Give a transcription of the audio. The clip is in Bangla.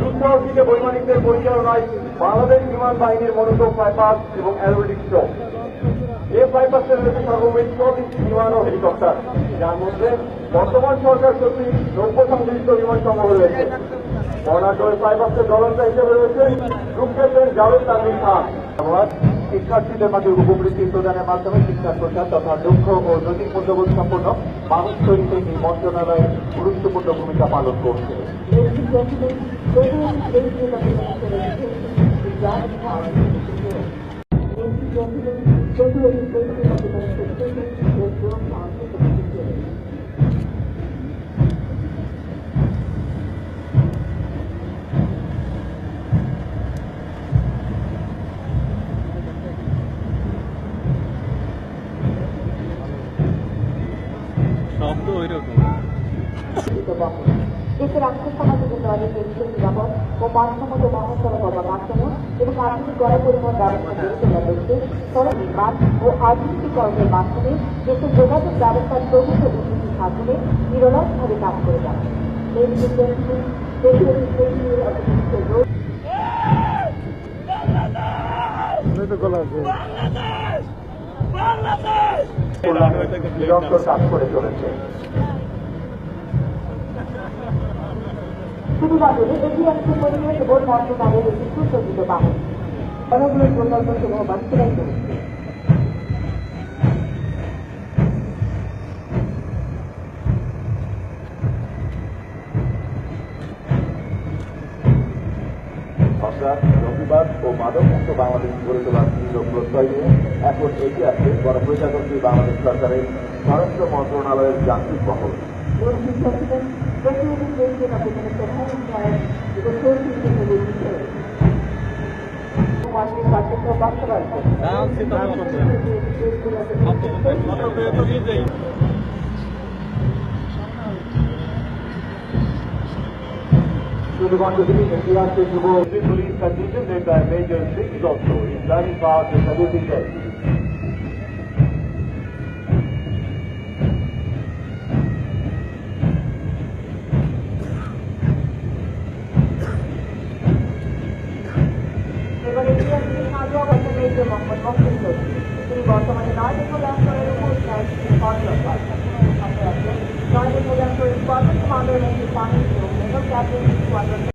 যুদ্ধ বৈমানিকদের পরিচালনায় বাংলাদেশ বিমান বাহিনীর মনোযোগ ফ্লাইপাস এবং অ্যারোবেটিক শো এ বাইপাসের রয়েছে সর্বমোট চল্লিশ বিমান ও হেলিকপ্টার। যার মধ্যে বর্তমান সরকার কর্তৃক নব্য সংযুক্ত বিমান সমূহ রয়েছে। কর্ণাটকের বাইপাসের জ্বলন্ত হিসেবে রয়েছে যুদ্ধের জাভেদ তানভীর খান। শিক্ষার্থীদের মাঝে উপবৃত্তি প্রদানের মাধ্যমে শিক্ষার প্রচার তথা দক্ষ ও নৈতিক মূল্যবোধ সম্পন্ন মানুষ তৈরিতে এই মন্ত্রণালয় গুরুত্বপূর্ণ ভূমিকা পালন করছে। শব্দ ওই রকম দেশের দেশের নিরাপদ ও মানসম্মত মহাসড়ক গণমাধ্যম এবং আধুনিক গণপরিবহন ব্যবস্থা গড়ে সড়ক নির্মাণ ও আধুনিকীকরণের মাধ্যমে দেশের যোগাযোগ ব্যবস্থার প্রভূত উন্নতি সাধনে নিরলসভাবে কাজ করে যাচ্ছে। and কাজ করে চলেছে শুধুমাত্র এটি একটি পরিবেশ এবং মন্ত্রণালয়ের একটি সুসজ্জিত বাহন অনেকগুলো প্রকল্প সমূহ বাস্তবায়ন করেছে আমরা রবিবার ও মাদকমুক্ত বাংলাদেশ গড়ে তোলার দৃঢ় প্রত্যয় নিয়ে এখন এগিয়ে আছে গণপ্রজাতন্ত্রী বাংলাদেশ সরকারের স্বরাষ্ট্র মন্ত্রণালয়ের যান্ত্রিক বহর Ladies past the saluting day. এবার ইতিহাসের সাজু অবস্থা মেয়েছে মোহাম্মদ মহসিন চৌধুরী তিনি বর্তমানে নয় দেখো ল্যান্ডারের উপর কর্মরত নয় দেখো ল্যান্ডারের স্কোয়াড্রন কমান্ডার পানি problem